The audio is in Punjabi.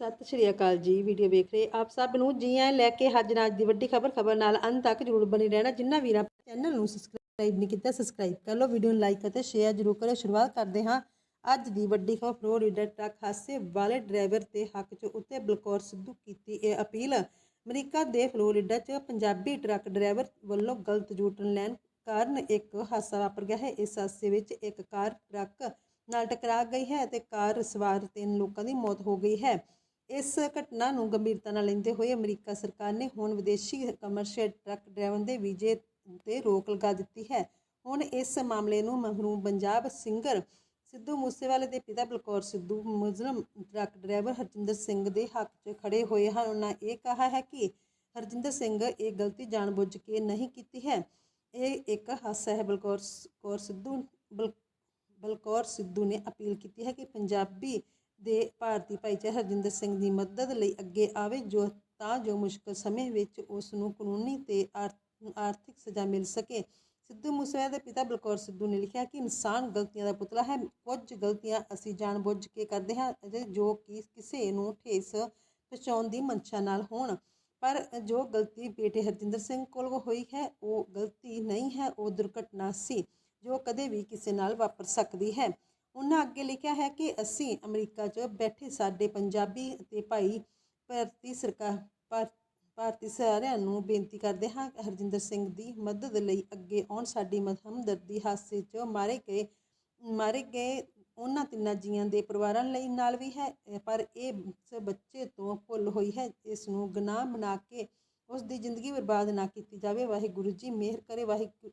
ਸਤਿ ਸ਼੍ਰੀ ਅਕਾਲ ਜੀ ਵੀਡੀਓ ਵੇਖ ਰਹੇ ਆਪ ਸਭ ਨੂੰ। ਜੀ ਆਇਆਂ ਲੈ ਕੇ ਹਾਜ਼ਰ ਹਾਂ ਅੱਜ ਦੀ ਵੱਡੀ ਖਬਰ ਖਬਰ ਨਾਲ ਅੰਤ ਤੱਕ ਜਰੂਰ ਬਣੇ ਰਹਿਣਾ। ਜਿੰਨਾ ਵੀਰਾਂ ਚੈਨਲ ਨੂੰ ਸਬਸਕ੍ਰਾਈਬ ਨਹੀਂ ਕੀਤਾ ਸਬਸਕ੍ਰਾਈਬ ਕਰ ਲਓ ਵੀਡੀਓ ਨੂੰ ਲਾਈਕ ਅਤੇ ਸ਼ੇਅਰ ਜਰੂਰ ਕਰੋ ਸ਼ੁਰੂਆਤ ਕਰਦੇ ਹਾਂ ਅੱਜ ਦੀ ਵੱਡੀ ਖਬਰ। ਫਲੋਰੀਡਾ ਟਰੱਕ ਹਾਦਸੇ ਵਾਲੇ ਡਰਾਈਵਰ ਦੇ ਹੱਕ 'ਚ ਉੱਤੇ ਬਲਕੌਰ ਸਿੱਧੂ ਕੀਤੀ ਇਹ ਅਪੀਲ। ਅਮਰੀਕਾ ਦੇ ਫਲੋਰੀਡਾ 'ਚ ਪੰਜਾਬੀ ਟਰੱਕ ਡਰਾਈਵਰ ਵੱਲੋਂ ਗਲਤ ਯੂਟਰਨ ਲੈਣ ਕਾਰਨ ਇੱਕ ਹਾਦਸਾ ਵਾਪਰ ਗਿਆ ਹੈ। ਇਸ ਹਾਦਸੇ ਵਿੱਚ ਇੱਕ ਕਾਰ ਟਰੱਕ ਨਾਲ ਟਕਰਾ ਗਈ ਹੈ ਅਤੇ ਕਾਰ ਸਵਾਰ ਤਿੰਨ ਲੋਕਾਂ ਦੀ ਮੌਤ ਹੋ ਗਈ ਹੈ। ਇਸ ਘਟਨਾ ਨੂੰ ਗੰਭੀਰਤਾ ਨਾਲ ਲੈਂਦੇ ਹੋਏ ਅਮਰੀਕਾ ਸਰਕਾਰ ਨੇ ਹੁਣ ਵਿਦੇਸ਼ੀ ਕਮਰਸ਼ੀਅਲ ਟਰੱਕ ਡਰਾਈਵਰ ਦੇ ਵੀਜ਼ੇ ਤੇ ਰੋਕ ਲਗਾ ਦਿੱਤੀ ਹੈ। ਹੁਣ ਇਸ ਮਾਮਲੇ ਨੂੰ ਮਹਿਰੂਮ ਪੰਜਾਬ ਸਿੰਗਰ ਸਿੱਧੂ ਮੂਸੇਵਾਲੇ ਦੇ ਪਿਤਾ ਬਲਕੌਰ ਸਿੱਧੂ ਮੁਜ਼ਲਮ ਟਰੱਕ ਡਰਾਈਵਰ ਹਰਜਿੰਦਰ ਸਿੰਘ ਦੇ ਹੱਕ 'ਚ ਖੜੇ ਹੋਏ ਹਨ। ਉਹਨਾਂ ਇਹ ਕਿਹਾ ਹੈ ਕਿ ਹਰਜਿੰਦਰ ਸਿੰਘ ਇਹ ਗਲਤੀ ਜਾਣਬੁੱਝ ਕੇ ਨਹੀਂ ਕੀਤੀ ਹੈ। ਇਹ ਇੱਕ ਹਾਸਾ ਹੈ। ਬਲਕੌਰ ਕੌਰ ਸਿੱਧੂ ਬਲ, ਬਲਕੌਰ ਸਿੱਧੂ ਨੇ ਅਪੀਲ ਕੀਤੀ ਹੈ ਕਿ ਪੰਜਾਬੀ ਦੇ ਭਾਰਤੀ ਭਾਈਚਾਰੇ ਹਰਜਿੰਦਰ ਸਿੰਘ ਦੀ ਮਦਦ ਲਈ ਅੱਗੇ ਆਵੇ, ਜੋ ਤਾਂ ਜੋ ਮੁਸ਼ਕਲ ਸਮੇਂ ਵਿੱਚ ਉਸ ਨੂੰ ਕਾਨੂੰਨੀ ਤੇ ਆਰ- ਆਰਥਿਕ ਸਜ਼ਾ ਮਿਲ ਸਕੇ। ਸਿੱਧੂ ਮੂਸੇਵਾਲੇ ਦੇ ਪਿਤਾ ਬਲਕੌਰ ਸਿੱਧੂ ਨੇ ਲਿਖਿਆ ਕਿ ਇਨਸਾਨ ਗਲਤੀਆਂ ਦਾ ਪੁਤਲਾ ਹੈ। ਕੁਝ ਗਲਤੀਆਂ ਅਸੀਂ ਜਾਣਬੁੱਝ ਕੇ ਕਰਦੇ ਹਾਂ ਅਤੇ ਜੋ ਕਿ ਕਿਸੇ ਨੂੰ ਠੇਸ ਪਹੁੰਚਾਉਣ ਦੀ ਮਨਸ਼ਾ ਨਾਲ ਹੋਣ। ਪਰ ਜੋ ਗਲਤੀ ਬੇਟੇ ਹਰਜਿੰਦਰ ਸਿੰਘ ਕੋਲ ਹੋਈ ਹੈ, ਉਹ ਗਲਤੀ ਨਹੀਂ ਹੈ, ਉਹ ਦੁਰਘਟਨਾ ਸੀ, ਜੋ ਕਦੇ ਵੀ ਕਿਸੇ ਨਾਲ ਵਾਪਰ ਸਕਦੀ ਹੈ। ਉਹਨਾਂ ਅੱਗੇ ਲਿਖਿਆ ਹੈ ਕਿ ਅਸੀਂ ਅਮਰੀਕਾ 'ਚ ਬੈਠੇ ਸਾਡੇ ਪੰਜਾਬੀ ਅਤੇ ਭਾਈ ਭਾਰਤੀ ਸਰਕਾਰ, ਭਾਰ- ਭਾਰਤੀ ਸਾਰਿਆਂ ਨੂੰ ਬੇਨਤੀ ਕਰਦੇ ਹਾਂ ਹਰਜਿੰਦਰ ਸਿੰਘ ਦੀ ਮਦਦ ਲਈ ਅੱਗੇ ਆਉਣ। ਸਾਡੀ ਹਮਦਰਦੀ ਹਾਦਸੇ 'ਚ ਮਾਰੇ ਗਏ ਮਾਰੇ ਗਏ ਉਹਨਾਂ ਤਿੰਨਾਂ ਜੀਆਂ ਦੇ ਪਰਿਵਾਰਾਂ ਲਈ ਨਾਲ ਵੀ ਹੈ, ਪਰ ਇਹ ਬੱਚੇ ਤੋਂ ਭੁੱਲ ਹੋਈ ਹੈ, ਇਸ ਨੂੰ ਗੁਨਾਹ ਬਣਾ ਕੇ ਉਸ ਦੀ ਜ਼ਿੰਦਗੀ ਬਰਬਾਦ ਨਾ ਕੀਤੀ ਜਾਵੇ। ਵਾਹਿਗੁਰੂ ਜੀ, ਮਿਹਰ ਕਰੇ ਵਾਹਿਗੁਰੂ